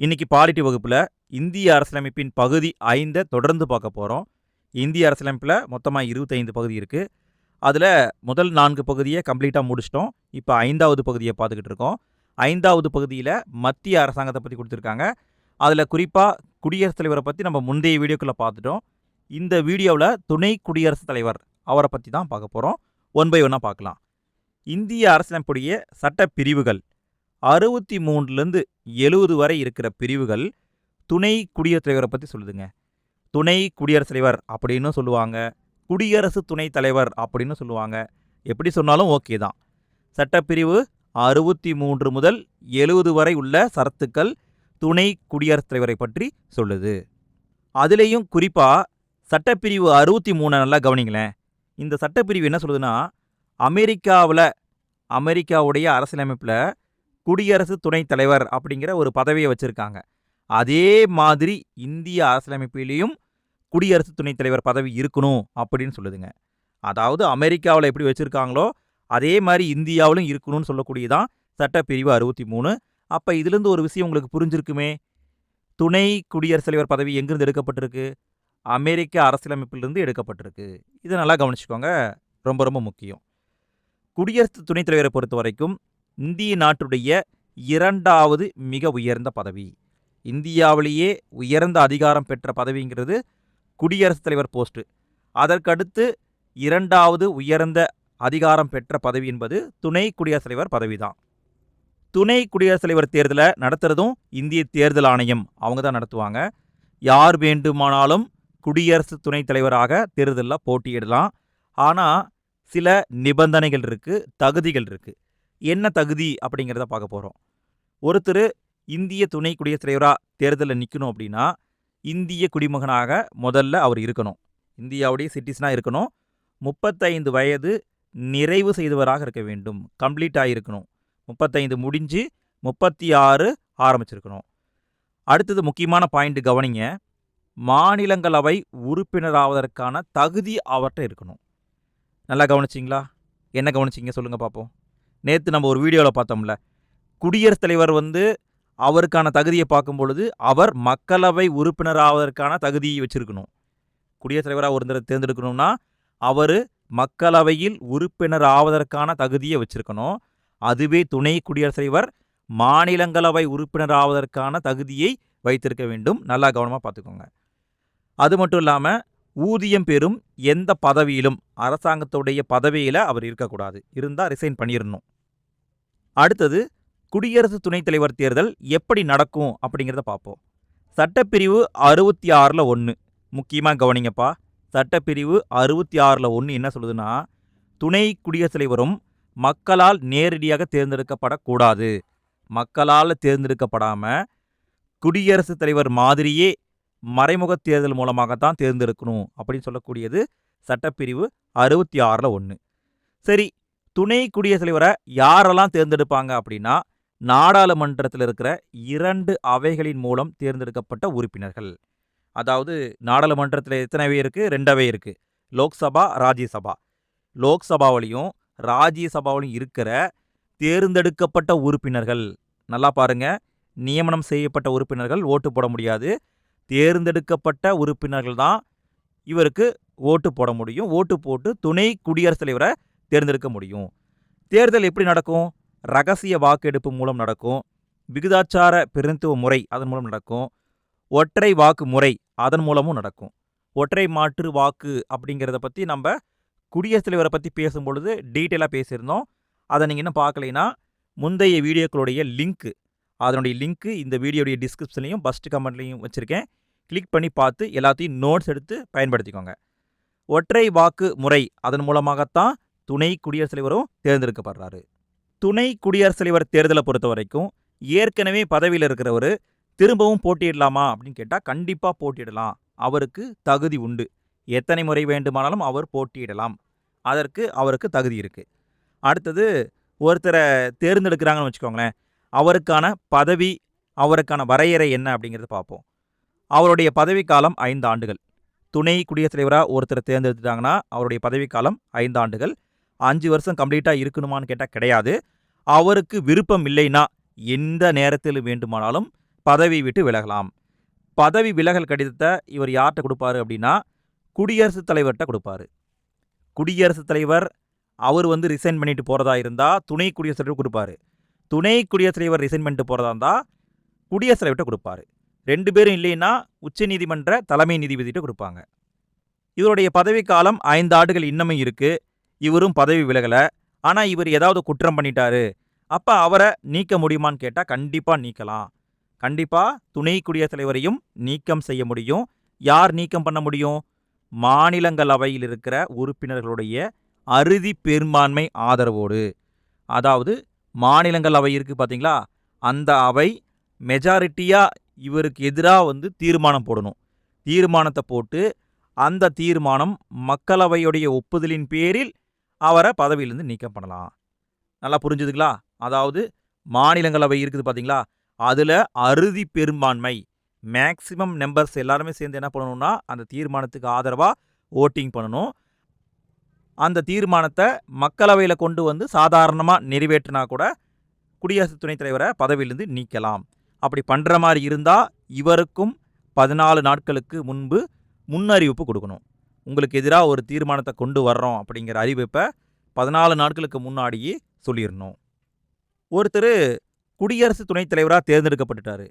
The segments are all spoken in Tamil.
இன்னைக்கு பாலிட்டி வகுப்பில் இந்திய அரசியலமைப்பின் பகுதி ஐந்தை தொடர்ந்து பார்க்க போகிறோம் இந்திய அரசியலமைப்பில் மொத்தமாக இருபத்தைந்து பகுதி இருக்குது அதில் முதல் நான்கு பகுதியை கம்ப்ளீட்டாக முடிச்சிட்டோம். இப்போ ஐந்தாவது பகுதியை பார்த்துக்கிட்டு இருக்கோம். ஐந்தாவது பகுதியில் மத்திய அரசாங்கத்தை பற்றி கொடுத்துருக்காங்க. அதில் குறிப்பாக குடியரசுத் தலைவரை பற்றி நம்ம முந்தைய வீடியோக்குள்ளே பார்த்துட்டோம். இந்த வீடியோவில் துணை குடியரசுத் தலைவர் அவரை பற்றி தான் பார்க்க போகிறோம் ஒன் பை ஒன்னாக பார்க்கலாம். இந்திய அரசியலமைப்புடைய சட்ட பிரிவுகள் அறுபத்தி மூணுலேருந்து எழுபது வரை இருக்கிற பிரிவுகள் துணை குடியரசுத் தலைவரை பற்றி சொல்லுதுங்க. துணை குடியரசுத் தலைவர் அப்படின்னு சொல்லுவாங்க. குடியரசு துணைத் தலைவர் அப்படின்னு சொல்லுவாங்க. எப்படி சொன்னாலும் ஓகே தான். சட்டப்பிரிவு அறுபத்தி மூன்று முதல் எழுபது வரை உள்ள சரத்துக்கள் துணை குடியரசுத் தலைவரை பற்றி சொல்லுது. அதுலேயும் குறிப்பாக சட்டப்பிரிவு அறுபத்தி மூணை நல்லா கவனிங்களேன். இந்த சட்டப்பிரிவு என்ன சொல்லுதுன்னா அமெரிக்காவில் அமெரிக்காவுடைய அரசியலமைப்பில் குடியரசு துணைத் தலைவர் அப்படிங்கிற ஒரு பதவியை வச்சுருக்காங்க. அதே மாதிரி இந்திய அரசியலமைப்பிலையும் குடியரசு துணைத் தலைவர் பதவி இருக்கணும் அப்படின்னு சொல்லுதுங்க. அதாவது அமெரிக்காவில் எப்படி வச்சுருக்காங்களோ அதே மாதிரி இந்தியாவிலும் இருக்கணும்னு சொல்லக்கூடியதான் சட்டப்பிரிவு அறுபத்தி மூணு அப்போ இதுலேருந்து ஒரு விஷயம் உங்களுக்கு புரிஞ்சிருக்குமே? துணை குடியரசுத் தலைவர் பதவி எங்கிருந்து எடுக்கப்பட்டிருக்கு? அமெரிக்க அரசியலமைப்பிலிருந்து எடுக்கப்பட்டிருக்கு. இதை நல்லா கவனிச்சுக்கோங்க. ரொம்ப ரொம்ப முக்கியம். குடியரசு துணைத் தலைவரை பொறுத்த வரைக்கும் இந்திய நாட்டுடைய இரண்டாவது மிக உயர்ந்த பதவி. இந்தியாவிலேயே உயர்ந்த அதிகாரம் பெற்ற பதவிங்கிறது குடியரசுத் தலைவர் போஸ்ட்டு அதற்கடுத்து இரண்டாவது உயர்ந்த அதிகாரம் பெற்ற பதவி என்பது துணை குடியரசுத் தலைவர் பதவி தான் துணை குடியரசுத் தலைவர் தேர்தலை நடத்துறதும் இந்திய தேர்தல் ஆணையம் அவங்க தான் நடத்துவாங்க. யார் வேண்டுமானாலும் குடியரசு துணைத் தலைவராக தேர்தலில் போட்டியிடலாம். ஆனால் சில நிபந்தனைகள் இருக்குது தகுதிகள் இருக்குது என்ன தகுதி அப்படிங்கிறத பார்க்க போகிறோம் ஒருத்தர் இந்திய துணை குடியரசுத் தலைவராக தேர்தலில் நிற்கணும் அப்படின்னா இந்திய குடிமகனாக முதல்ல அவர் இருக்கணும். இந்தியாவுடைய சிட்டிசனாக இருக்கணும். முப்பத்தைந்து வயது நிறைவு செய்தவராக இருக்க வேண்டும். கம்ப்ளீட்டாக இருக்கணும். முப்பத்தைந்து முடிஞ்சு முப்பத்தி ஆறு ஆரம்பிச்சிருக்கணும். அடுத்தது முக்கியமான பாயிண்ட் கவனிங்க. மாநிலங்களவை உறுப்பினராவதற்கான தகுதி அவர்கிட்ட இருக்கணும். நல்லா கவனிச்சிங்களா? என்ன கவனிச்சிங்க சொல்லுங்கள் பார்ப்போம் நேற்று நம்ம ஒரு வீடியோவில் பார்த்தோம்ல. குடியரசுத் தலைவர் வந்து அவருக்கான தகுதியை பார்க்கும் பொழுது அவர் மக்களவை உறுப்பினராவதற்கான தகுதியை வச்சிருக்கணும். குடியரசுத் தலைவராக ஒருத்தரை தேர்ந்தெடுக்கணும்னா அவர் மக்களவையில் உறுப்பினர் ஆவதற்கான தகுதியை வச்சிருக்கணும். அதுவே துணை குடியரசுத் தலைவர் மாநிலங்களவை உறுப்பினர் ஆவதற்கான தகுதியை வைத்திருக்க வேண்டும். நல்லா கவனமாக பார்த்துக்கோங்க. அது மட்டும் இல்லாமல் ஊதியம் பெறும் எந்த பதவியிலும் அரசாங்கத்துடைய பதவியில் அவர் இருக்கக்கூடாது. இருந்தால் ரிசைன் பண்ணிடணும் அடுத்தது குடியரசு துணைத் தலைவர் தேர்தல் எப்படி நடக்கும் அப்படிங்கிறத பார்ப்போம். சட்டப்பிரிவு அறுபத்தி ஆறில் ஒன்று முக்கியமாக கவனிங்கப்பா சட்டப்பிரிவு அறுபத்தி ஆறில் ஒன்று என்ன சொல்லுதுன்னா துணை குடியரசுத் தலைவரும் மக்களால் நேரடியாக தேர்ந்தெடுக்கப்படக்கூடாது. மக்களால் தேர்ந்தெடுக்கப்படாமல் குடியரசுத் தலைவர் மாதிரியே மறைமுக தேர்தல் மூலமாகத்தான் தேர்ந்தெடுக்கணும் அப்படின்னு சொல்லக்கூடியது சட்டப்பிரிவு அறுபத்தி ஆறில் ஒன்று சரி துணை குடியரசுத் தலைவரை யாரெல்லாம் தேர்ந்தெடுப்பாங்க அப்படின்னா நாடாளுமன்றத்தில் இருக்கிற இரண்டு அவைகளின் மூலம் தேர்ந்தெடுக்கப்பட்ட உறுப்பினர்கள். அதாவது நாடாளுமன்றத்தில் எத்தனை அவை இருக்குது ரெண்டவை இருக்குது லோக்சபா ராஜ்யசபா. லோக்சபாவிலையும் ராஜ்யசபாவிலையும் இருக்கிற தேர்ந்தெடுக்கப்பட்ட உறுப்பினர்கள். நல்லா பாருங்க. நியமனம் செய்யப்பட்ட உறுப்பினர்கள் ஓட்டு போட முடியாது. தேர்ந்தெடுக்கப்பட்ட உறுப்பினர்கள் தான் இவருக்கு ஓட்டு போட முடியும். ஓட்டு போட்டு துணை குடியரசுத் தலைவரை தேர்ந்தெடுக்க முடியும். தேர்தல் எப்படி நடக்கும்? ரகசிய வாக்கெடுப்பு மூலம் நடக்கும். விகிதாச்சார பிரதிநிதித்துவ முறை அதன் மூலம் நடக்கும். ஒற்றை வாக்கு முறை அதன் மூலமும் நடக்கும். ஒற்றை மாற்று வாக்கு அப்படிங்கிறத பற்றி நம்ம குடியரசுத் தலைவரை பற்றி பேசும்பொழுது டீட்டெயிலாக பேசியிருந்தோம். அதை நீங்கள் இன்னும் பார்க்கலைன்னா முந்தைய வீடியோக்களுடைய லிங்க்கு அதனுடைய லிங்க்கு இந்த வீடியோடைய டிஸ்கிரிப்ஷன்லையும் ஃபஸ்ட் கமெண்ட்லையும் வச்சுருக்கேன். கிளிக் பண்ணி பார்த்து எல்லாத்தையும் நோட்ஸ் எடுத்து பயன்படுத்திக்கோங்க. ஒற்றை வாக்கு முறை அதன் மூலமாகத்தான் துணை குடியரசுத் தலைவரும் தேர்ந்தெடுக்கப்படுறாரு. துணை குடியரசுத் தலைவர் தேர்தலை பொறுத்த வரைக்கும் ஏற்கனவே பதவியில் இருக்கிறவர் திரும்பவும் போட்டியிடலாமா அப்படின்னு கேட்டால் கண்டிப்பாக போட்டியிடலாம். அவருக்கு தகுதி உண்டு. எத்தனை முறை வேண்டுமானாலும் அவர் போட்டியிடலாம். அதற்கு அவருக்கு தகுதி இருக்குது அடுத்தது ஒருத்தரை தேர்ந்தெடுக்கிறாங்கன்னு வச்சுக்கோங்களேன் அவருக்கான பதவி அவருக்கான வரையறை என்ன அப்படிங்கிறத பார்ப்போம். அவருடைய பதவிக்காலம் ஐந்து ஆண்டுகள். துணை குடியரசுத் தலைவராக ஒருத்தரை தேர்ந்தெடுத்துட்டாங்கன்னா அவருடைய பதவிக்காலம் ஐந்து ஆண்டுகள். அஞ்சு வருஷம் கம்ப்ளீட்டாக இருக்கணுமான்னு கேட்டால் கிடையாது. அவருக்கு விருப்பம் இல்லைன்னா எந்த நேரத்தில் வேண்டுமானாலும் பதவி விட்டு விலகலாம். பதவி விலகல் கடிதத்தை இவர் யார்கிட்ட கொடுப்பாரு அப்படின்னா குடியரசுத் தலைவர்கிட்ட கொடுப்பாரு. குடியரசுத் தலைவர் அவர் வந்து ரிசைன் பண்ணிட்டு போகிறதா இருந்தால் துணை குடியரசுத் தலைவர் கொடுப்பாரு. துணை குடியரசுத் தலைவர் ரிசைன் பண்ணிட்டு போகிறதா இருந்தால் குடியரசுத் தலைவர்கிட்ட கொடுப்பாரு. ரெண்டு பேரும் இல்லைன்னா உச்சநீதிமன்ற தலைமை நீதிபதிகிட்ட கொடுப்பாங்க. இவருடைய பதவிக்காலம் ஐந்து ஆண்டுகள் இன்னமும் இருக்கு. இவரும் பதவி விலகலை. ஆனால் இவர் ஏதாவது குற்றம் பண்ணிட்டாரு. அப்போ அவரை நீக்க முடியுமான்னு கேட்டால் கண்டிப்பாக நீக்கலாம். கண்டிப்பாக துணை குடியரசுத் தலைவரையும் நீக்கம் செய்ய முடியும். யார் நீக்கம் பண்ண முடியும்? மாநிலங்களவையில் இருக்கிற உறுப்பினர்களுடைய அறுதி பெரும்பான்மை ஆதரவோடு. அதாவது மாநிலங்களவை இருக்குது பார்த்தீங்களா அந்த அவை மெஜாரிட்டியாக இவருக்கு எதிராக வந்து தீர்மானம் போடணும். தீர்மானத்தை போட்டு அந்த தீர்மானம் மக்களவையுடைய ஒப்புதலின் பேரில் அவரை பதவியிலிருந்து நீக்கம் பண்ணலாம். நல்லா புரிஞ்சுதுங்களா? அதாவது மாநிலங்களவை இருக்குது பார்த்தீங்களா அதில் அறுதி பெரும்பான்மை மேக்சிமம் மெம்பர்ஸ் எல்லாருமே சேர்ந்து என்ன பண்ணணும்னா அந்த தீர்மானத்துக்கு ஆதரவாக ஓட்டிங் பண்ணணும். அந்த தீர்மானத்தை மக்களவையில் கொண்டு வந்து சாதாரணமாக நிறைவேற்றினா கூட குடியரசு துணைத் தலைவரை பதவியிலிருந்து நீக்கலாம். அப்படி பண்ணுற மாதிரி இருந்தால் இவருக்கும் பதினாலு நாட்களுக்கு முன்பு முன்னறிவிப்பு கொடுக்கணும். உங்களுக்கு எதிராக ஒரு தீர்மானத்தை கொண்டு வர்றோம் அப்படிங்கிற அறிவிப்பை பதினாலு நாட்களுக்கு முன்னாடியே சொல்லிடணும். ஒருத்தர் குடியரசு துணைத் தலைவராக தேர்ந்தெடுக்கப்பட்டுட்டாரு.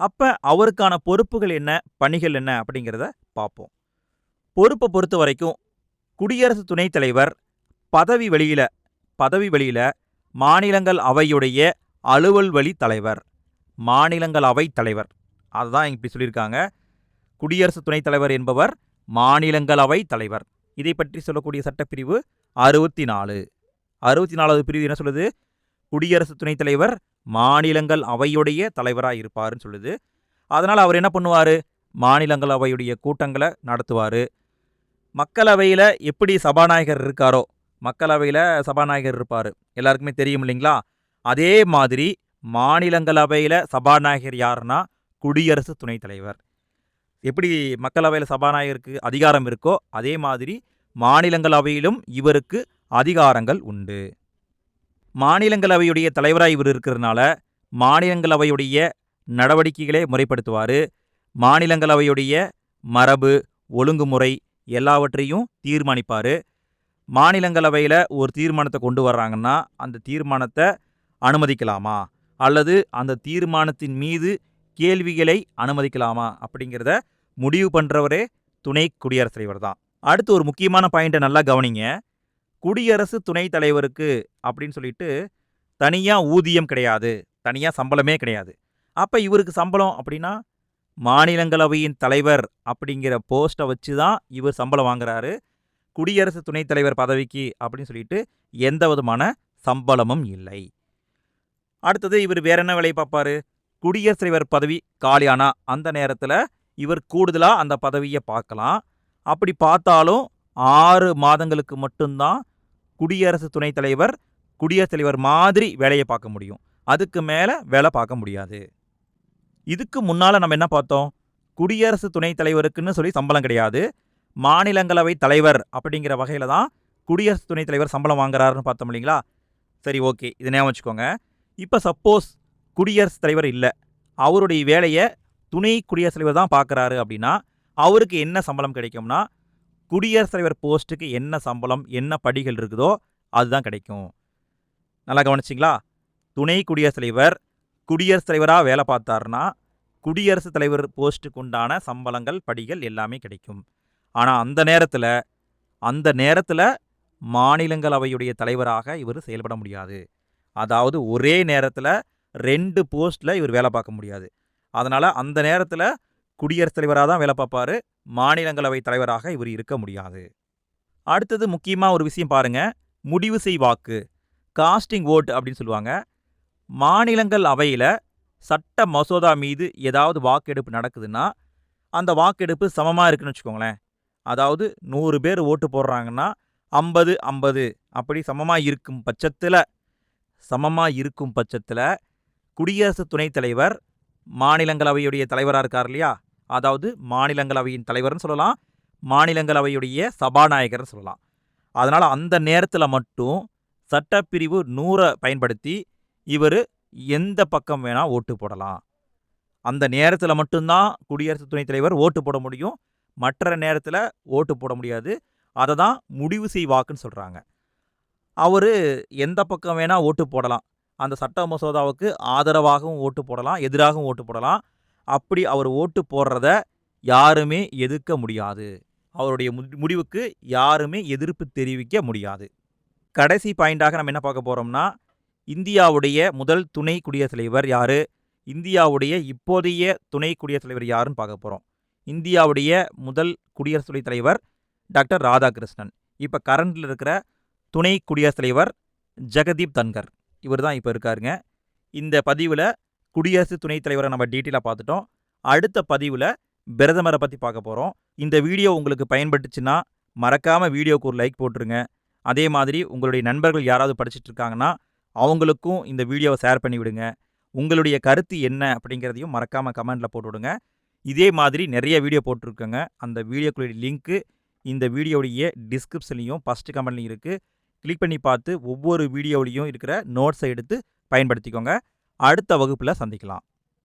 அப்போ அவருக்கான பொறுப்புகள் என்ன பணிகள் என்ன அப்படிங்கிறத பார்ப்போம் பொறுப்பை பொறுத்த வரைக்கும் குடியரசு துணைத் தலைவர் பதவி வெளியில பதவி வெளியில மாநிலங்கள் அவையுடைய அலுவல் வழி தலைவர் மாநிலங்கள் அவை தலைவர். அதுதான் இப்படி சொல்லியிருக்காங்க. குடியரசு துணைத் தலைவர் என்பவர் மாநிலங்களவை தலைவர். இதை பற்றி சொல்லக்கூடிய சட்டப்பிரிவு அறுபத்தி நாலு அறுபத்தி நாலாவது பிரிவு என்ன சொல்லுது? குடியரசு துணைத் தலைவர் மாநிலங்கள் அவையுடைய தலைவராக இருப்பாருன்னு சொல்லுது. அதனால் அவர் என்ன பண்ணுவார்? மாநிலங்களவையுடைய கூட்டங்களை நடத்துவார். மக்களவையில் எப்படி சபாநாயகர் இருக்காரோ மக்களவையில் சபாநாயகர் இருப்பார். எல்லாருக்குமே தெரியும் இல்லைங்களா? அதே மாதிரி மாநிலங்களவையில் சபாநாயகர் யாருன்னா குடியரசு துணைத் தலைவர். எப்படி மக்களவையில் சபாநாயகருக்கு அதிகாரம் இருக்கோ அதே மாதிரி மாநிலங்களவையிலும் இவருக்கு அதிகாரங்கள் உண்டு. மாநிலங்களவையுடைய தலைவராக இவர் இருக்கிறதுனால மாநிலங்களவையுடைய நடவடிக்கைகளை முறைப்படுத்துவார். மாநிலங்களவையுடைய மரபு ஒழுங்குமுறை எல்லாவற்றையும் தீர்மானிப்பார். மாநிலங்களவையில் ஒரு தீர்மானத்தை கொண்டு வர்றாங்கன்னா அந்த தீர்மானத்தை அனுமதிக்கலாமா? அல்லது அந்த தீர்மானத்தின் மீது கேள்விகளை அனுமதிக்கலாமா? அப்படிங்கிறத முடிவு பண்ணுறவரே துணை குடியரசுத் தலைவர் தான். அடுத்து ஒரு முக்கியமான பாயிண்ட்டை நல்லா கவனிங்க. குடியரசு துணைத் தலைவருக்கு அப்படின்னு சொல்லிட்டு தனியாக ஊதியம் கிடையாது. தனியாக சம்பளமே கிடையாது. அப்போ இவருக்கு சம்பளம் அப்படின்னா மாநிலங்களவையின் தலைவர் அப்படிங்கிற போஸ்ட்டை வச்சு தான் இவர் சம்பளம் வாங்குறாரு. குடியரசு துணைத் தலைவர் பதவிக்கு அப்படின்னு சொல்லிட்டு எந்த விதமான சம்பளமும் இல்லை. அடுத்தது இவர் வேற என்ன வேலையை பார்ப்பாரு? குடியரசுத் தலைவர் பதவி காலியானா? அந்த நேரத்தில் இவர் கூடுதலாக அந்த பதவியை பார்க்கலாம். அப்படி பார்த்தாலும் ஆறு மாதங்களுக்கு மட்டும்தான் குடியரசு துணைத் தலைவர் குடியரசுத் தலைவர் மாதிரி வேலையை பார்க்க முடியும். அதுக்கு மேலே வேலை பார்க்க முடியாது. இதுக்கு முன்னால் நம்ம என்ன பார்த்தோம்? குடியரசு துணைத் தலைவருக்குன்னு சொல்லி சம்பளம் கிடையாது. மாநிலங்களவை தலைவர் அப்படிங்கிற வகையில் தான் குடியரசு துணைத் தலைவர் சம்பளம் வாங்குறாருன்னு பார்த்தோம் இல்லைங்களா? சரி ஓகே. இது ஞாபகம் வச்சுக்கோங்க. இப்போ சப்போஸ் குடியரசுத் தலைவர் இல்லை. அவருடைய வேலையை துணை குடியரசுத் தலைவர் தான் பார்க்குறாரு அப்படின்னா அவருக்கு என்ன சம்பளம் கிடைக்கும்னா குடியரசுத் தலைவர் போஸ்ட்டுக்கு என்ன சம்பளம் என்ன படிகள் இருக்குதோ அதுதான் கிடைக்கும். நல்லா கவனிச்சிங்களா? துணை குடியரசுத் தலைவர் குடியரசுத் தலைவராக வேலை பார்த்தாருன்னா குடியரசுத் தலைவர் போஸ்ட்டுக்கு உண்டான சம்பளங்கள் படிகள் எல்லாமே கிடைக்கும். ஆனால் அந்த நேரத்தில் அந்த நேரத்தில் மாநிலங்களவையுடைய தலைவராக இவர் செயல்பட முடியாது. அதாவது ஒரே நேரத்தில் ரெண்டு போஸ்ட்டில் இவர் வேலை பார்க்க முடியாது. அதனால் அந்த நேரத்தில் குடியரசுத் தலைவராக தான் வேலை பார்ப்பார். மாநிலங்களவை தலைவராக இவர் இருக்க முடியாது. அடுத்தது முக்கியமாக ஒரு விஷயம் பாருங்க. முடிவு செய் வாக்கு. காஸ்டிங் ஓட் அப்படின்னு சொல்லுவாங்க. மாநிலங்கள் அவையில் சட்ட மசோதா மீது ஏதாவது வாக்கெடுப்பு நடக்குதுன்னா அந்த வாக்கெடுப்பு சமமாக இருக்குன்னு வச்சுக்கோங்களேன். அதாவது நூறு பேர் ஓட்டு போடுறாங்கன்னா ஐம்பது ஐம்பது. அப்படி சமமாக இருக்கும் பட்சத்தில் சமமாக இருக்கும் பட்சத்தில் குடியரசு துணைத் தலைவர் மாநிலங்களவையுடைய தலைவராக இருக்கார் இல்லையா? அதாவது மாநிலங்களவையின் தலைவர்னு சொல்லலாம் மாநிலங்களவையுடைய சபாநாயகர்னு சொல்லலாம். அதனால் அந்த நேரத்தில் மட்டும் சட்டப்பிரிவு நூறை பயன்படுத்தி இவர் எந்த பக்கம் வேணால் ஓட்டு போடலாம். அந்த நேரத்தில் மட்டும்தான் குடியரசு துணைத் தலைவர் ஓட்டு போட முடியும். மற்ற நேரத்தில் ஓட்டு போட முடியாது. அதை தான் முடிவு செய் வாக்குன்னு சொல்கிறாங்க அவர் எந்த பக்கம் வேணால் ஓட்டு போடலாம். அந்த சட்ட மசோதாவுக்கு ஆதரவாகவும் ஓட்டு போடலாம் எதிராகவும் ஓட்டு போடலாம். அப்படி அவர் ஓட்டு போடுறத யாருமே எதிர்க்க முடியாது. அவருடைய முடிவுக்கு யாருமே எதிர்ப்பு தெரிவிக்க முடியாது. கடைசி பாயிண்டாக நம்ம என்ன பார்க்க போகிறோம்னா இந்தியாவுடைய முதல் துணை குடியரசுத் தலைவர் யார்? இந்தியாவுடைய இப்போதைய துணை குடியரசுத் தலைவர் யாருன்னு பார்க்க போகிறோம் இந்தியாவுடைய முதல் குடியரசு துணைத் தலைவர் டாக்டர் ராதாகிருஷ்ணன். இப்போ கரண்டில் இருக்கிற துணை குடியரசுத் தலைவர் ஜெகதீப் தன்கர். இவர் தான் இப்போ இருக்காருங்க. இந்த பதிவில் குடியரசு துணைத் தலைவரை நம்ம டீட்டெயிலாக பார்த்துட்டோம். அடுத்த பதிவில் பிரதமரை பற்றி பார்க்க போகிறோம் இந்த வீடியோ உங்களுக்கு பயன்பட்டுச்சுன்னா மறக்காமல் வீடியோக்கு ஒரு லைக் போட்டுருங்க. அதே மாதிரி உங்களுடைய நண்பர்கள் யாராவது படிச்சிட்டு இருக்காங்கன்னா அவங்களுக்கும் இந்த வீடியோவை ஷேர் பண்ணி விடுங்க. உங்களுடைய கருத்து என்ன அப்படிங்கிறதையும் மறக்காமல் கமெண்டில் போட்டு விடுங்க இதே மாதிரி நிறைய வீடியோ போட்டிருக்கோங்க. அந்த வீடியோக்குடைய லிங்க்கு இந்த வீடியோடைய டிஸ்கிரிப்ஷன்லேயும் ஃபஸ்ட்டு கமெண்ட்லையும் இருக்குது கிளிக் பண்ணி பார்த்து ஒவ்வொரு வீடியோவிலையும் இருக்கிற நோட்ஸை எடுத்து பயன்படுத்திக்கோங்க. அடுத்த வகுப்பில் சந்திக்கலாம்.